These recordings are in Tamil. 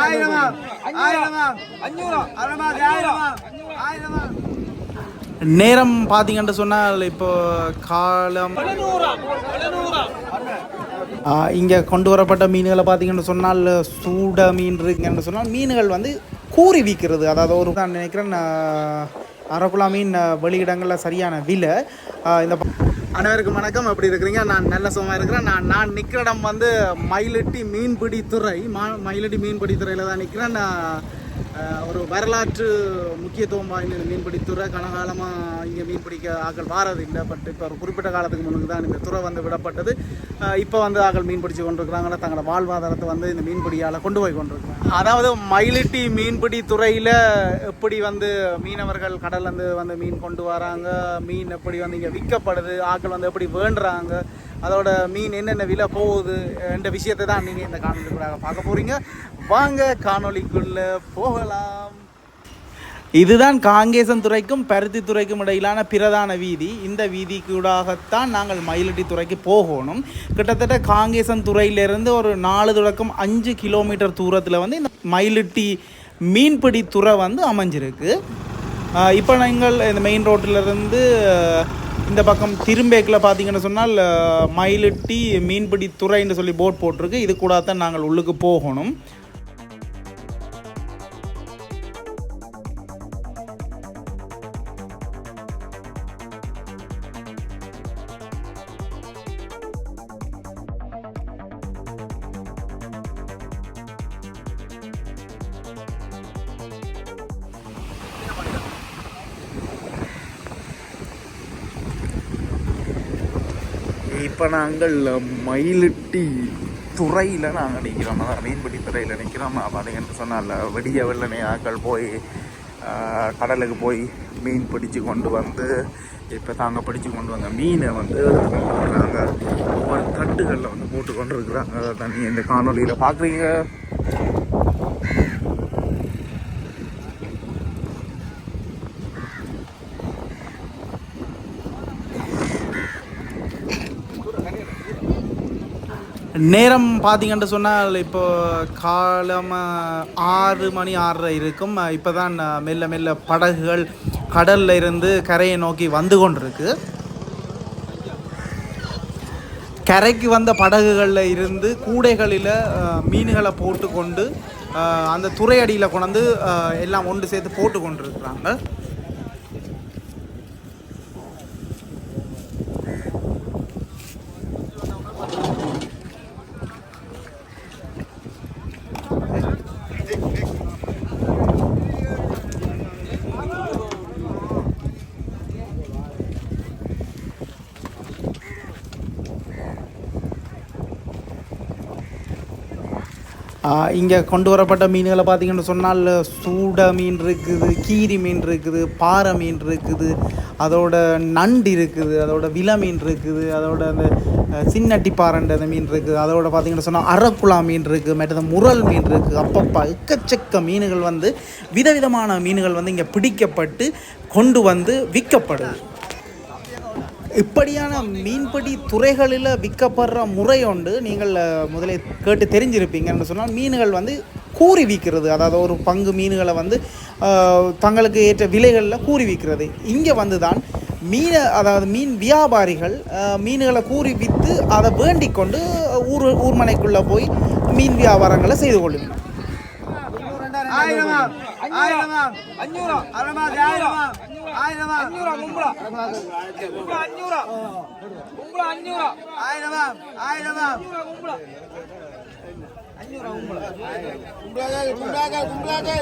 ஆயிரமா ஆயிரமா அஞ்சூறா அறமா ஆயிரமா ஆயிரமா நேரம் பார்த்தீங்கன்னு சொன்னால் இப்போ காலம் இங்கே கொண்டு வரப்பட்ட மீன்களை பார்த்தீங்கன்னு சொன்னால் சூட மீன் இருக்குங்கன்னு சொன்னால் மீன்கள் வந்து கூறி விற்கிறது. அதாவது ஒரு நான் நினைக்கிறேன் ஆஹ், அரக்குலா மீன் வெளியிடங்களில் சரியான விலை. இந்த அனைவருக்கும் வணக்கம். எப்படி இருக்கிறீங்க? நான் நல்ல சுகமாக இருக்கிறேன். நான் நான் நிற்கிற இடம் வந்து மயிலட்டி மீன்பிடி துறை. மா மயிலட்டி மீன்பிடி துறையில் தான் நிற்கிறேன் நான் ஒரு வரலாற்று முக்கியத்துவம் வாய்ந்த மீன்பிடித்துறை கனகாலமாக இங்கே மீன் பிடிக்க ஆக்கள் வாரது இல்லை. பட் இப்போ ஒரு குறிப்பிட்ட காலத்துக்கு முன்னுக்கு தான் இந்த துறை வந்து விடப்பட்டது. இப்போ வந்து ஆக்கள் மீன் பிடிச்சு கொண்டிருக்கிறாங்க தங்களோட வாழ்வாதாரத்தை வந்து இந்த மீன்பிடியால் கொண்டு போய் கொண்டிருக்கிறாங்க. அதாவது மயிலிட்டி மீன்பிடி துறையில் எப்படி வந்து மீனவர்கள் கடல்லேருந்து வந்து மீன் கொண்டு வராங்க? மீன் எப்படி வந்து இங்கே விற்கப்படுது? ஆக்கள் வந்து எப்படி வேண்டுறாங்க? அதோட மீன் என்னென்ன விலை போகுது? என்ற விஷயத்தை தான் நீங்கள் இந்த காணொலிக்குள்ளாக பார்க்க போகிறீங்க வாங்க காணொலிக்குள்ள போகலாம். இதுதான் காங்கேசன் துறைக்கும் பருத்தி துறைக்கும் இடையிலான பிரதான வீதி. இந்த வீதிக்கூடாகத்தான் நாங்கள் மயிலட்டி துறைக்கு போகணும். கிட்டத்தட்ட காங்கேசன் துறையிலிருந்து ஒரு நாலு தொடக்கம் அஞ்சு கிலோமீட்டர் தூரத்தில் வந்து இந்த மயிலட்டி மீன்பிடி துறை வந்து அமைஞ்சிருக்கு. இப்போ நீங்கள் இந்த மெயின் ரோட்டிலிருந்து இந்த பக்கம் திரும்பேக்கில் பார்த்தீங்கன்னு சொன்னால் அஹ், மயிலிட்டி மீன்பிடி துறைன்னு சொல்லி போட் போட்டிருக்கு. இது கூட தான் நாங்கள் உள்ளுக்கு போகணும். இப்போ நாங்கள் மயிலிட்டி துறையில் நாங்கள் நிற்கிறோம் அதான் மீன்பிடி துறையில் நிற்கிறோம் பார்த்தீங்கன்னு சொன்னால் வெடிய வெள்ளனை ஆக்கள் போய் கடலுக்கு போய் மீன் பிடிச்சு கொண்டு வந்து இப்போ தாங்க பிடிச்சு கொண்டு வந்த மீனை வந்து எடுத்து ஒவ்வொரு தட்டுகளில் வந்து போட்டு கொண்டு இருக்கிறாங்க தண்ணி இந்த காணொலியில் பார்க்குறீங்க நேரம் பார்த்தீங்கன்னு சொன்னால் இப்போ காலம் ஆறு மணி ஆறரை இருக்கும். இப்போ தான் மெல்ல மெல்ல படகுகள் கடல்ல இருந்து கரையை நோக்கி வந்து கொண்டிருக்கு. கரைக்கு வந்த படகுகளில் இருந்து கூடைகளில் மீன்களை போட்டு கொண்டு அந்த துறை அடியில் கொண்டு எல்லாம் ஒன்று சேர்த்து போட்டு கொண்டிருக்கிறாங்க இங்கே கொண்டு வரப்பட்ட மீன்களை பார்த்தீங்கன்னு சொன்னால் சூட மீன் இருக்குது கீரி மீன் இருக்குது பாறை மீன் இருக்குது அதோட நண்டு இருக்குது அதோட வில மீன் இருக்குது அதோட அந்த சின்னட்டி பாறைன்ற அந்த மீன் இருக்குது அதோட பார்த்தீங்கன்னு சொன்னால் அரக்குழா மீன் இருக்குது மற்றது முரல் மீன் இருக்குது அப்பப்பா எக்கச்சக்க மீன்கள் வந்து விதவிதமான மீன்கள் வந்து இங்கே பிடிக்கப்பட்டு கொண்டு வந்து விற்கப்படுது. இப்படியான மீன்பிடி துறைகளில் விற்கப்படுற முறை உண்டு நீங்கள் முதலே கேட்டு தெரிஞ்சிருப்பீங்கன்னு சொன்னால் மீன்கள் வந்து கூறி விற்கிறது அதாவது ஒரு பங்கு மீன்களை வந்து தங்களுக்கு ஏற்ற விலைகளில் கூறி விற்கிறது இங்கே வந்து தான் மீனை அதாவது மீன் வியாபாரிகள் மீன்களை கூறி விற்று அதை வேண்டிக் கொண்டு ஊர் ஊர்மனைக்குள்ளே போய் மீன் வியாபாரங்களை செய்து கொள்ளுங்கள் ஆயிரமா ஆயிரமா அஞ்சூறா அறமா ஆயிரமா ஆயிரமா கும்பலாக கும்பலாக கும்பலாக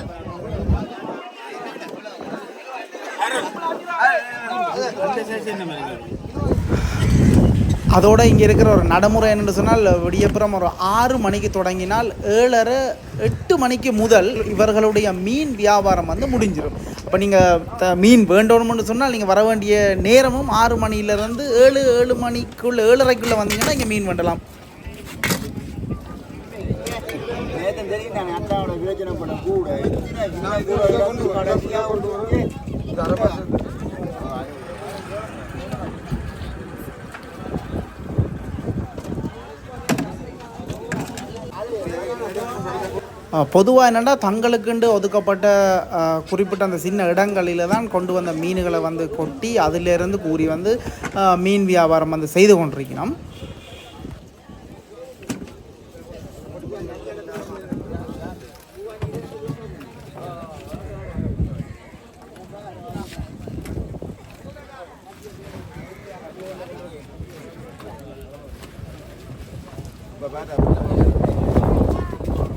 அதோட இங்கே இருக்கிற ஒரு நடைமுறை என்னென்னு சொன்னால் விடியப்புறம் ஒரு ஆறு மணிக்கு தொடங்கினால் ஏழரை எட்டு மணிக்கு முதல் இவர்களுடைய மீன் வியாபாரம் வந்து முடிஞ்சிடும் இப்போ நீங்கள் த மீன் வேண்டணும்னு சொன்னால் நீங்கள் வர வேண்டிய நேரமும் ஆறு மணியிலேருந்து ஏழு ஏழு மணிக்குள்ளே ஏழரைக்குள்ளே வந்தீங்கன்னா இங்கே மீன் வேண்டலாம். அண்ணாவோட விவேச்சனம் பண்ண கூட கடைசியாக கொண்டு வந்து பொதுவாக என்னென்னா தங்களுக்குண்டு ஒதுக்கப்பட்ட குறிப்பிட்ட அந்த சின்ன இடங்களில் தான் கொண்டு வந்த மீன்களை வந்து கொட்டி அதிலிருந்து கூறி வந்து மீன் வியாபாரம் வந்து செய்து கொண்டிருக்கணும்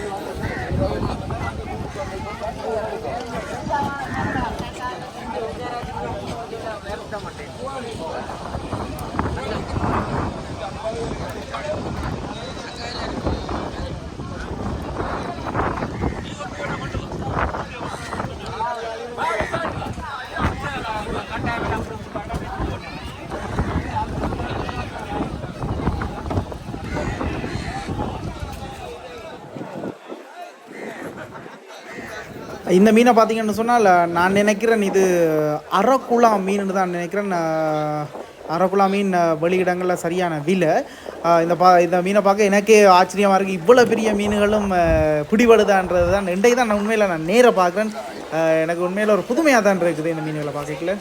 Thank you. இந்த மீனை பார்த்தீங்கன்னு சொன்னால் நான் நினைக்கிறேன் இது அரக்குளா மீன் தான் நினைக்கிறேன். அஹ், மீன் வெளியிடங்களில் சரியான விலை. இந்த பா இந்த மீனை பார்க்க எனக்கே ஆச்சரியமாக இருக்குது இவ்வளோ பெரிய மீன்களும் பிடிபடுதான்றது தான். இன்றைக்கு தான் நான் உண்மையில் நான் நேராக பார்க்குறேன். எனக்கு உண்மையில் ஒரு புதுமையாக தான் இருக்குது இந்த மீன்களை பார்க்கல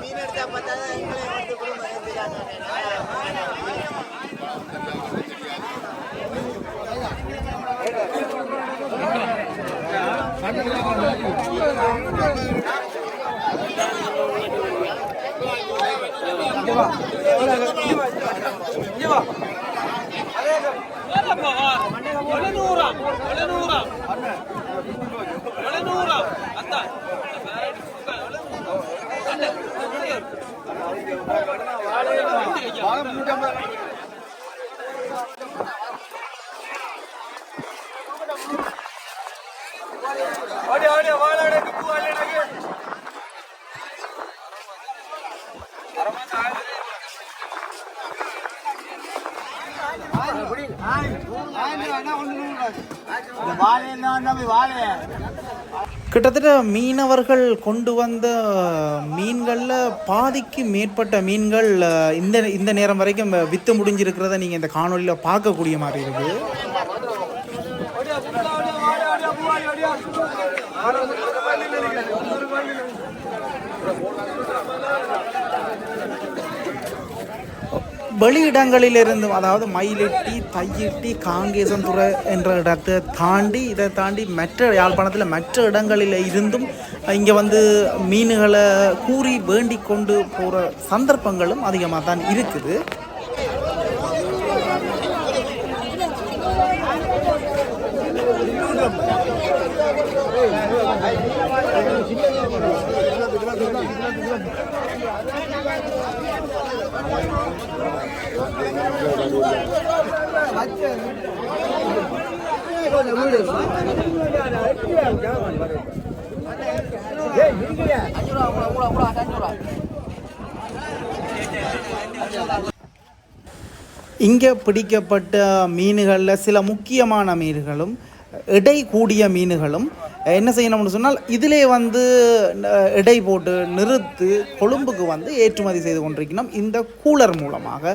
மீன் எடுத்தா பார்த்தா தான் எங்களை வந்து குடும்பம் எடுத்துக்காங்க இந்த வாழை என்ன வந்தா கிட்டத்தட்ட மீனவர்கள் கொண்டு வந்த மீன்களில் பாதிக்கு மேற்பட்ட மீன்கள் இந்த இந்த நேரம் வரைக்கும் விற்று முடிஞ்சிருக்கிறத நீங்கள் இந்த காணொலியில் பார்க்கக்கூடிய மாதிரி இருக்குது. வெளியிடங்களிலிருந்து அதாவது மயிலிட்டி தையிட்டி காங்கேசன்துறை என்ற இடத்தை தாண்டி இதை தாண்டி மற்ற யாழ்ப்பாணத்தில் மற்ற இடங்களில் இருந்தும் இங்கே வந்து மீன்களை கூறி வேண்டி கொண்டு போகிற சந்தர்ப்பங்களும் அதிகமாக தான் இருக்குது. இங்கே பிடிக்கப்பட்ட மீன்களில் சில முக்கியமான மீன்களும் எடை கூடிய மீன்களும் என்ன செய்யணும்னு சொன்னால் இதிலே வந்து எடை போட்டு நிறுத்து கொழும்புக்கு வந்து ஏற்றுமதி செய்து கொண்டிருக்கணும் இந்த கூலர் மூலமாக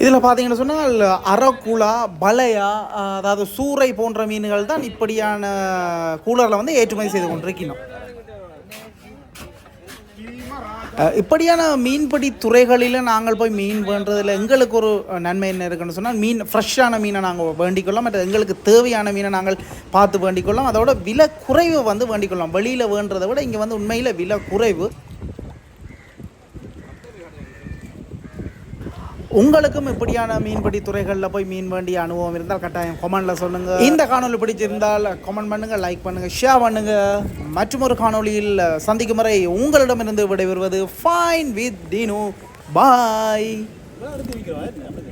இதில் பார்த்தீங்கன்னு சொன்னால் அரக்குலா பலையா அதாவது சூறை போன்ற மீன்கள் தான் இப்படியான கூலரில் வந்து ஏற்றுமதி செய்து கொண்டிருக்கணும் இப்படியான மீன்பிடி துறைகளில் நாங்கள் போய் மீன் வேண்டதில் எங்களுக்கு ஒரு நன்மை என்ன இருக்குன்னு சொன்னால் மீன் ஃப்ரெஷ்ஷான மீனை நாங்கள் வேண்டிக்கொள்ளோம் மற்ற எங்களுக்கு தேவையான மீனை நாங்கள் பார்த்து வேண்டிக்கொள்ளோம் அதோட விலை குறைவு வந்து வேண்டிக்கொள்ளோம் வெளியில் வேண்டதை விட இங்கே வந்து உண்மையில் விலை குறைவு. உங்களுக்கும் இப்படியான மீன்பிடி துறைகளில் போய் மீன் வேண்டிய அனுபவம் இருந்தால் கட்டாயம் கொமெண்டில் சொல்லுங்கள் இந்த காணொலி பிடிச்சிருந்தால் கொமெண்ட் பண்ணுங்கள் லைக் பண்ணுங்கள் ஷேர் பண்ணுங்கள் மற்றும் ஒரு காணொளியில் சந்திக்கும் வரை உங்களிடமிருந்து விடைபெறுவது ஃபைன் வித் தீனு பாய் எடுத்து